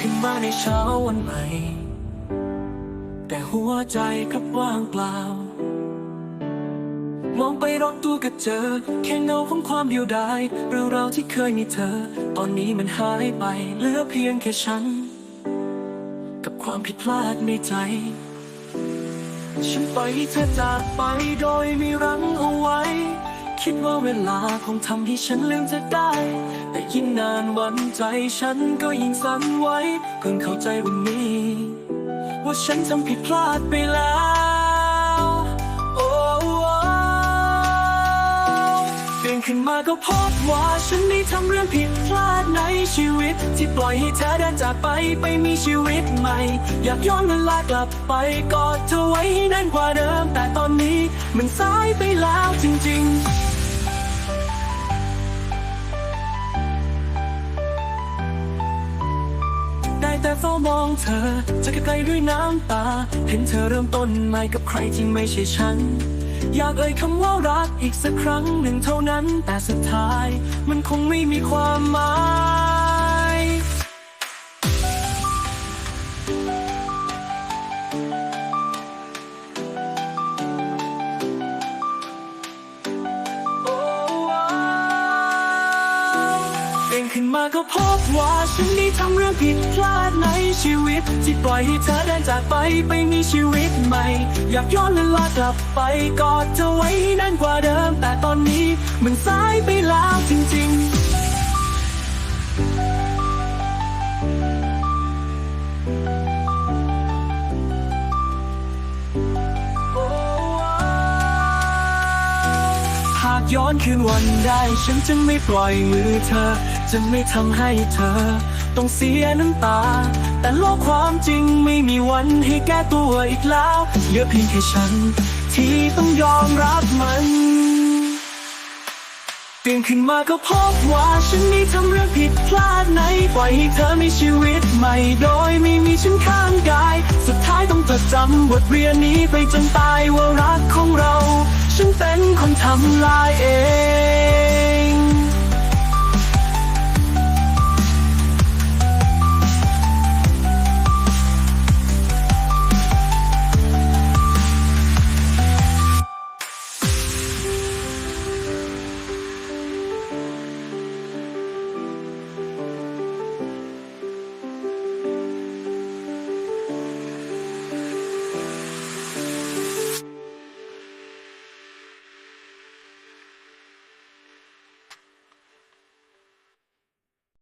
ขึ้นมาในเช้าวันใหม่ แต่หัวใจกลับว่างเปล่า มองไปรอบตัวก็เจอ แค่เงาของความเดียวดายเรื่องราวที่เคยมีเธอ ตอนนี้มันหายไป เหลือเพียงแค่ฉัน กับความผิดพลาดในใจ ฉันปล่อยให้เธอจากไปโดยไม่รั้งเอาไว้ คิดว่าเวลาคงทำให้ฉันลืมเธอได้ แต่ยิ่งนานวันใจฉันก็ยิ่งสั่นไหวเพิ่งเข้าใจวันนี้ ว่าฉันทำผิดพลาดไปแล้วโอ้ตื่นขึ้นมาก็พบว่าฉันได้ทำเรื่องผิดพลาดในชีวิต ที่ปล่อยให้เธอเดินจากไปไปมีชีวิตใหม่ อยากย้อนเวลากลับไปกอดเธอไว้ให้แน่นกว่าเดิม แต่ตอนนี้มันสายไปแล้วจริง ๆ แต่เฝ้ามองเธอจะไกลด้วยน้ำตา เห็นเธอเริ่มต้นใหม่กับใครที่ไม่ใช่ฉัน อยากเอ่ยคำว่ารักอีกสักครั้งหนึ่งเท่านั้น แต่สุดท้ายมันคงไม่มีความหมาย ตื่นขึ้นมาก็พบว่าฉันได้ทำเรื่องผิดพลาดในชีวิต ที่ปล่อยให้เธอเดินจากไปไปมีชีวิตใหม่ อยากย้อนเวลากลับไปกอดเธอไว้ให้นานกว่าเดิม แต่ตอนนี้มันสายไปแล้ว ย้อนคืนวันได้ ฉันจะไม่ปล่อยมือเธอจะไม่ทำให้เธอ ต้องเสียน้ำตา แต่โลกความจริงไม่มีวันให้แก้ตัวอีกแล้วเหลือเพียงแค่ฉัน ที่ต้องยอมรับมันตื่นขึ้นมาก็พบว่าฉันได้ทำเรื่องผิดพลาดในปล่อยให้เธอมีชีวิตใหม่โดยไม่มีฉันข้างกาย สุดท้ายต้องจดจำบทเรียนนี้ไปจนตายว่ารักของเรา ฉัน